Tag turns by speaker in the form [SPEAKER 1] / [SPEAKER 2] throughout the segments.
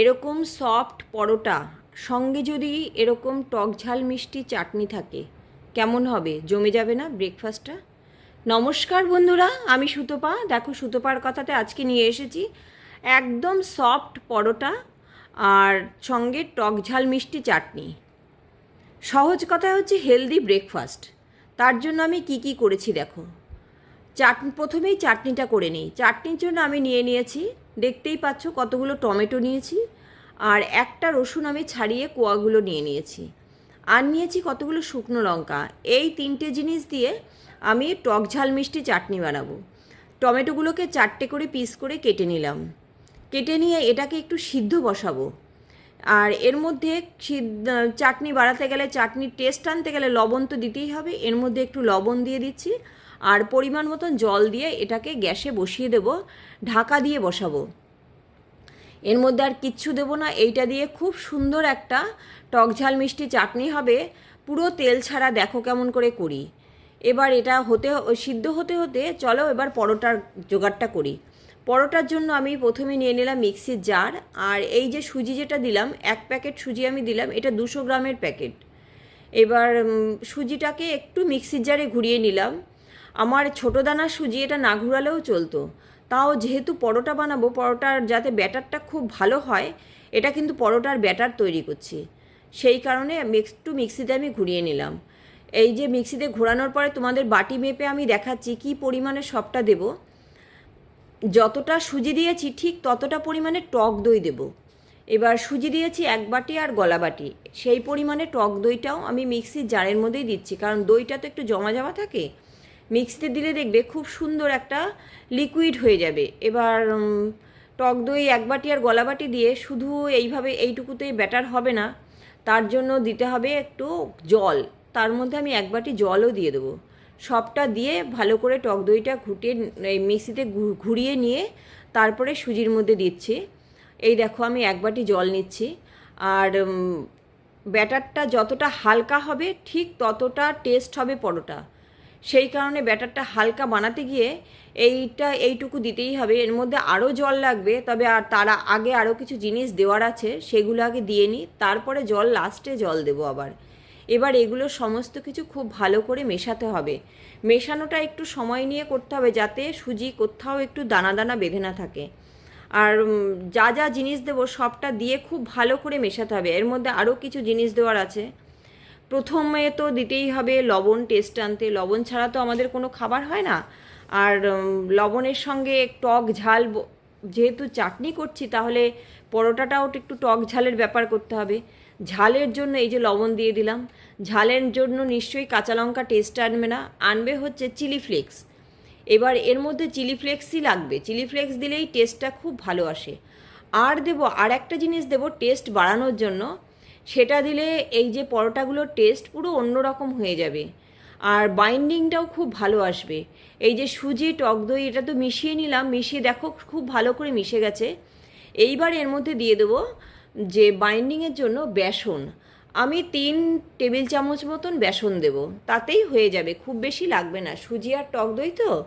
[SPEAKER 1] এরকম সফট পরোটা, সঙ্গে যদি এরকম টক ঝাল মিষ্টি চাটনি থাকে, কেমন হবে? জমে যাবে না ব্রেকফাস্টটা নমস্কার বন্ধুরা, আমি সুতপা। দেখো সুতপার কথাতে আজকে নিয়ে এসেছি একদম সফট পরোটা আর সঙ্গে টক ঝাল মিষ্টি চাটনি। সহজ কথা হচ্ছে হেলদি ব্রেকফাস্ট তার জন্য আমি কি কি করেছি দেখো। চাটনি প্রথমেই চাটনিটা করে নিই। চাটনির জন্য আমি নিয়ে নিয়েছি দেখতেই পাচ্ছ কতগুলো টমেটো নিয়েছি আর একটা রসুন আমি ছাড়িয়ে কোয়াগুলো নিয়ে নিয়েছি। আর নিয়েছি কতগুলো শুকনো লঙ্কা। এই তিনটে জিনিস দিয়ে আমি টক ঝাল মিষ্টি চাটনি বানাবো। টমেটোগুলোকে চারটে করে পিস করে কেটে নিলাম। কেটে নিয়ে এটাকে একটু সিদ্ধ বসাবো। আর এর মধ্যে চাটনি বাড়াতে গেলে চাটনির টেস্ট আনতে গেলে লবণ তো দিতেই হবে। এর মধ্যে একটু লবণ দিয়ে দিচ্ছি। আর পরিমাণ মতন জল দিয়ে এটাকে গ্যাসে বসিয়ে দেব, ঢাকা দিয়ে বসাবো। এর মধ্যে আর কিচ্ছু দেবো না, এইটা দিয়ে খুব সুন্দর একটা টক ঝাল মিষ্টি চাটনি হবে। পুরো তেল ছাড়া দেখো কেমন করে করি। এবার এটা হতে সিদ্ধ হতে হতে চলো এবার পরোটার জোগাড়টা করি। পরোটার জন্য আমি প্রথমে নিয়ে নিলাম মিক্সির জার, আর এই যে সুজি যেটা দিলাম, এক প্যাকেট সুজি আমি দিলাম, এটা দুশো গ্রামের প্যাকেট। এবার সুজিটাকে একটু মিক্সির জারে ঘুরিয়ে নিলাম। আমার ছোটো দানা সুজি এটা না ঘুরালেও চলতো। তাও যেহেতু পরোটা বানাবো, পরোটার যাতে ব্যাটারটা খুব ভালো হয়, এটা কিন্তু পরোটার ব্যাটার তৈরি করছি। সেই কারণে একটু মিক্সিতে আমি ঘুরিয়ে নিলাম। এই যে মিক্সিতে ঘোরানোর পরে তোমাদের বাটি মেপে আমি দেখাচ্ছি কি পরিমাণে সবটা দেবো। যতটা সুজি দিয়েছি ঠিক ততটা পরিমাণে টক দই দেব। এবার সুজি দিয়েছি এক বাটি আর গলা বাটি। সেই পরিমাণে টক দইটাও আমি মিক্সির জারের মধ্যেই দিচ্ছি, কারণ দইটা তো একটু জমা জমা থাকে। মিক্সিতে দিলে দেখবে খুব সুন্দর একটা লিকুইড হয়ে যাবে। এবার টক দই এক বাটি আর গলা বাটি দিয়ে শুধু এইভাবে এইটুকুতেই ব্যাটার হবে না, তার জন্য দিতে হবে একটু জল। তার মধ্যে আমি এক বাটি জলও দিয়ে দেবো। সবটা দিয়ে ভালো করে টক দইটা ঘুটিয়ে এই মিক্সিতে ঘুরিয়ে নিয়ে তারপরে সুজির মধ্যে দিচ্ছি। এই দেখো আমি এক বাটি জল নিচ্ছি। আর ব্যাটারটা যতটা হালকা হবে ঠিক ততটা টেস্ট হবে পরোটা। সেই কারণে ব্যাটারটা হালকা বানাতে গিয়ে এইটা এইটুকু দিতেই হবে। এর মধ্যে আরও জল লাগবে, তবে আর তারা আগে আরও কিছু জিনিস দেওয়ার আছে, সেগুলো আগে দিয়ে নিই তারপরে জল লাস্টে জল দেবো আবার। এবার এগুলো সমস্ত কিছু খুব ভালো করে মেশাতে হবে। মেশানোটা একটু সময় নিয়ে করতে হবে যাতে সুজি কোথাও একটু দানা দানা বেঁধে না থাকে। আর যা যা জিনিস দেবো সবটা দিয়ে খুব ভালো করে মেশাতে হবে। এর মধ্যে আরও কিছু জিনিস দেওয়ার আছে। প্রথমে তো দিতেই হবে লবণ টেস্ট আনতে। লবণ ছাড়া তো আমাদের কোনো খাবার হয় না। আর লবণের সঙ্গে টক ঝাল যেহেতু চাটনি করছি, তাহলে পরোটাটাও একটু টক ঝালের ব্যাপার করতে হবে। ঝালের জন্য এই যে লবণ দিয়ে দিলাম। ঝালের জন্য নিশ্চয়ই কাঁচা লঙ্কা টেস্ট আনবে না। আনবে হচ্ছে চিলি ফ্লেক্স এবার এর মধ্যে চিলি ফ্লেক্সই লাগবে। চিলি ফ্লেক্স দিলেই টেস্টটা খুব ভালো আসে। আর দেবো, আর একটা জিনিস দেবো টেস্ট বাড়ানোর জন্য। সেটা দিলে এই যে পরোটাগুলোর টেস্ট পুরো অন্যরকম হয়ে যাবে। আর বাইন্ডিংটাও খুব ভালো আসবে। এই যে সুজি, টক দই, এটা তো মিশিয়ে নিলাম, মিশিয়ে দেখো খুব ভালো করে মিশে গেছে। এইবার এর মধ্যে দিয়ে দেবো যে বাইন্ডিংয়ের জন্য বেসন। আমি তিন টেবিল চামচ মতন বেসন দেব, তাতেই হয়ে যাবে, খুব বেশি লাগবে না। সুজি আর টক দই তো?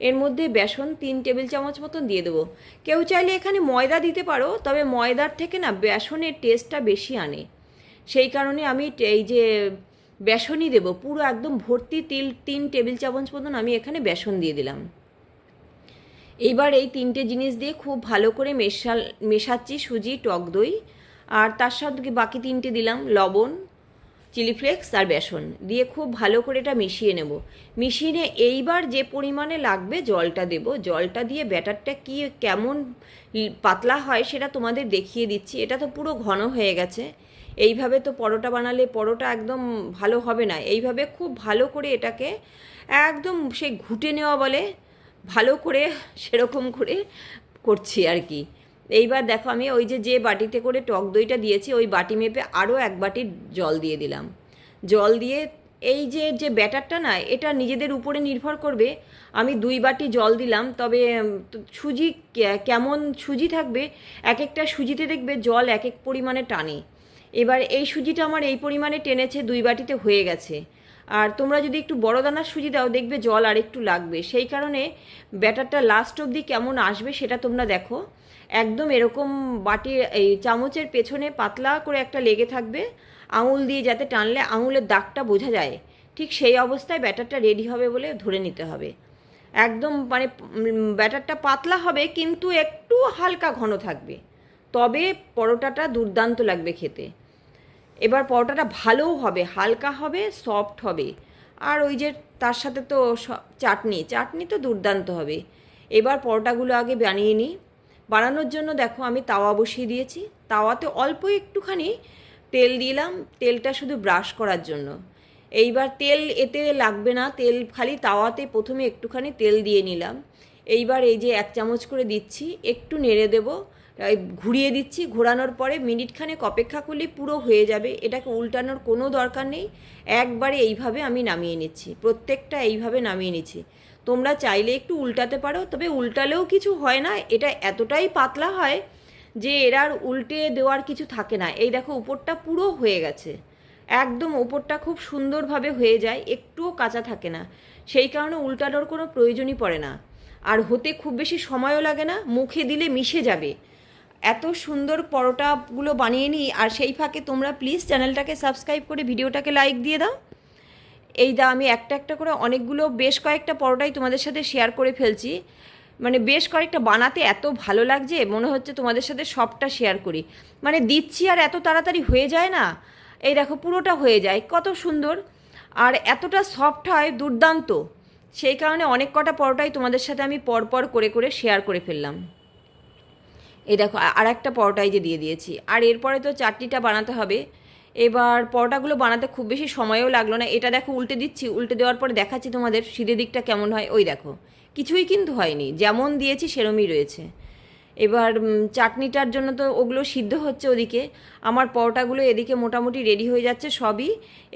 [SPEAKER 1] এর মধ্যে বেসন তিন টেবিল চামচ মতন দিয়ে দেবো। কেউ চাইলে এখানে ময়দা দিতে পারো, তবে ময়দার থেকে না বেসনের টেস্টটা বেশি আনে। সেই কারণে আমি এই যে বেসনই দেবো, পুরো একদম ভর্তি তিল, তিন টেবিল চামচ মতন আমি এখানে বেসন দিয়ে দিলাম। এইবার এই তিনটে জিনিস দিয়ে খুব ভালো করে মেশাল, মেশাচ্ছি সুজি, টক দই, আর তার সাথে বাকি তিনটে দিলাম, লবণ, চিলি ফ্লেক্স আর বেসন। দিয়ে খুব ভালো করে এটা মিশিয়ে নেব। মিশিয়ে এইবার যে পরিমাণে লাগবে জলটা দেব। জলটা দিয়ে ব্যাটারটা কি কেমন পাতলা হয় সেটা তোমাদের দেখিয়ে দিচ্ছি। এটা তো পুরো ঘন হয়ে গেছে। এইভাবে তো পরোটা বানালে পরোটা একদম ভালো হবে না। এইভাবে খুব ভালো করে এটাকে একদম সেই ঘুটে নেওয়া বলে ভালো করে সেরকম করে করছি আর কি। এইবার দেখো আমি ওই যে যে বাটিতে করে টক দইটা দিয়েছি, ওই বাটি মেপে আরও এক বাটি জল দিয়ে দিলাম। জল দিয়ে এই যে যে ব্যাটারটা না, এটা নিজেদের উপরে নির্ভর করবে। আমি দুই বাটি জল দিলাম, তবে সুজি কেমন সুজি থাকবে এক একটা সুজিতে দেখবে জল এক এক পরিমাণে টানে। এবার এই সুজিটা আমার এই পরিমাণে টেনেছে দুই বাটিতে হয়ে গেছে। আর তোমরা যদি একটু বড় দানার সুজি দাও, দেখবে জল আর একটু লাগবে। সেই কারণে ব্যাটারটা লাস্ট অবধি কেমন আসবে সেটা তোমরা দেখো। একদম এরকম বাটি এই চামচের পেছনে পাতলা করে একটা লেগে থাকবে আঙুল দিয়ে যাতে টানলে আঙুলের দাগটা বোঝা যায়। ঠিক সেই অবস্থায় ব্যাটারটা রেডি হবে বলে ধরে নিতে হবে। একদম মানে ব্যাটারটা পাতলা হবে কিন্তু একটু হালকা ঘন থাকবে। তবে পরোটাটা দুর্দান্ত লাগবে খেতে। এবার পরোটাটা ভালোও হবে, হালকা হবে সফট হবে। আর ওই যে তার সাথে তো চাটনি চাটনি তো দুর্দান্ত হবে। এবার পরোটাগুলো আগে বানিয়ে নিই। বানানোর জন্য দেখো আমি তাওয়া বসিয়ে দিয়েছি। তাওয়াতে অল্প একটুখানি তেল দিলাম, তেলটা শুধু ব্রাশ করার জন্য। এইবার তেল এতে লাগবে না, তেল খালি তাওয়াতে প্রথমে একটুখানি তেল দিয়ে নিলাম। এইবার এই যে এক চামচ করে দিচ্ছি, একটু নেড়ে দেবো। ঘুরিয়ে দিচ্ছি, ঘোরানোর পরে মিনিটখানেক অপেক্ষা করলে পুরো হয়ে যাবে। এটাকে উল্টানোর কোনো দরকার নেই। একবারে এইভাবে আমি নামিয়ে নিচ্ছি, প্রত্যেকটা এইভাবে নামিয়ে নিচ্ছি। তোমরা চাইলে একটু উল্টাতে পারো, তবে উল্টালেও কিছু হয় না। এটা এতটাই পাতলা হয় যে এর আর উল্টে দেওয়ার কিছু থাকে না। এই দেখো, উপরটা পুরো হয়ে গেছে। একদম উপরটা খুব সুন্দরভাবে হয়ে যায়, একটুও কাঁচা থাকে না। সেই কারণে উল্টানোর কোনো প্রয়োজনই পড়ে না। আর হতে খুব বেশি সময়ও লাগে না, মুখে দিলে মিশে যাবে। এত সুন্দর পরোটাগুলো বানিয়ে নিই, আর সেই ফাঁকে তোমরা প্লিজ চ্যানেলটাকে সাবস্ক্রাইব করে ভিডিওটাকে লাইক দিয়ে দাও। এই দা, আমি একটা একটা করে অনেকগুলো, বেশ কয়েকটা পরোটাই তোমাদের সাথে শেয়ার করে ফেলছি। মানে বেশ কয়েকটা বানাতে এত ভালো লাগছে, মনে হচ্ছে তোমাদের সাথে সবটা শেয়ার করি। মানে দিচ্ছি আর এত তাড়াতাড়ি হয়ে যায় না। এই দেখো, পুরোটা হয়ে যায়, কত সুন্দর। আর এতটা সফট হয়, দুর্দান্ত। সেই কারণে অনেক কটা পরোটাই তোমাদের সাথে আমি পরপর করে করে শেয়ার করে ফেললাম। এই দেখো আর একটা পরোটাই যে দিয়ে দিয়েছি। আর এরপরে তো চাটনিটা বানাতে হবে। এবার পরোটাগুলো বানাতে খুব বেশি সময়ও লাগল না। এটা দেখো, উল্টে দিচ্ছি। উল্টে দেওয়ার পরে দেখাচ্ছি তোমাদের, সিধে দিকটা কেমন হয়। ওই দেখো, কিছুই কিন্তু হয়নি। যেমন দিয়েছি, সেরমই রয়েছে। এবার চাটনিটার জন্য তো ওগুলো সিদ্ধ হচ্ছে ওদিকে। আমার পরোটাগুলো এদিকে মোটামুটি রেডি হয়ে যাচ্ছে সবই।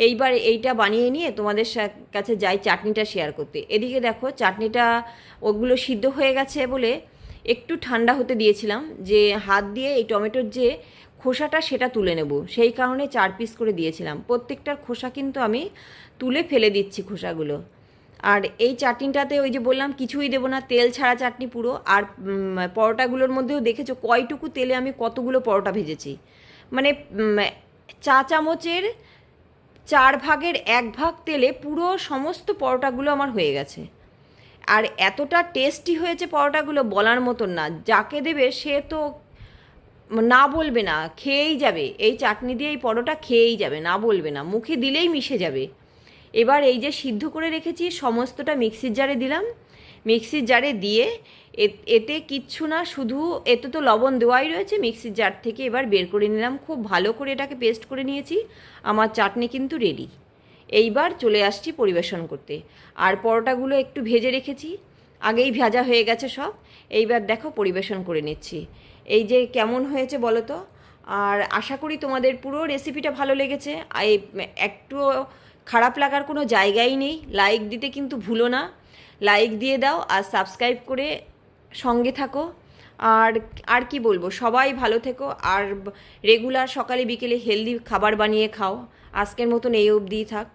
[SPEAKER 1] এইবার এইটা বানিয়ে নিয়ে তোমাদের কাছে যাই চাটনিটা শেয়ার করতে। এদিকে দেখো, চাটনিটা ওগুলো সিদ্ধ হয়ে গেছে বলে একটু ঠান্ডা হতে দিয়েছিলাম যে হাত দিয়ে এই টমেটোর যে খোসাটা সেটা তুলে নেব। সেই কারণে চার পিস করে দিয়েছিলাম। প্রত্যেকটার খোসা কিন্তু আমি তুলে ফেলে দিচ্ছি খোসাগুলো। আর এই চাটনিটাতে ওই যে বললাম, কিছুই দেবো না, তেল ছাড়া চাটনি পুরো। আর পরোটাগুলোর মধ্যেও দেখেছ কয়টুকু তেলে আমি কতগুলো পরোটা ভেজেছি। মানে চা চামচের চার ভাগের এক ভাগ তেলে পুরো সমস্ত পরোটাগুলো আমার হয়ে গেছে। আর এতটা টেস্টি হয়েছে পরোটাগুলো বলার মতন না। যাকে দেবে সে তো না বলবে না, খেয়েই যাবে। এই চাটনি দিয়ে এই পরোটা খেয়েই যাবে, না বলবে না। মুখে দিলেই মিশে যাবে। এবার এই যে সিদ্ধ করে রেখেছি, সমস্তটা মিক্সির জারে দিলাম। মিক্সির জারে দিয়ে এতে কিচ্ছু না, শুধু এতে তো লবণ দেওয়াই রয়েছে। মিক্সির জার থেকে এবার বের করে নিলাম। খুব ভালো করে এটাকে পেস্ট করে নিয়েছি। আমার চাটনি কিন্তু রেডি এইবার চলে আসছি পরিবেশন করতে। আর পরোটাগুলো একটু ভেজে রেখেছি। আগেই ভাজা হয়ে গেছে সব। এইবার দেখো পরিবেশন করে নিচ্ছি। এই যে কেমন হয়েছে বলো তো? আর আশা করি তোমাদের পুরো রেসিপিটা ভালো লেগেছে। এই একটু খারাপ লাগার কোনো জায়গাই নেই। লাইক দিতে কিন্তু ভুলো না। লাইক দিয়ে দাও আর সাবস্ক্রাইব করে সঙ্গে থাকো। আর আর কি বলব? সবাই ভালো থেকো। আর রেগুলার সকালে বিকেলে হেলদি খাবার বানিয়ে খাও। আজকের মতন এই অবধিই থাক।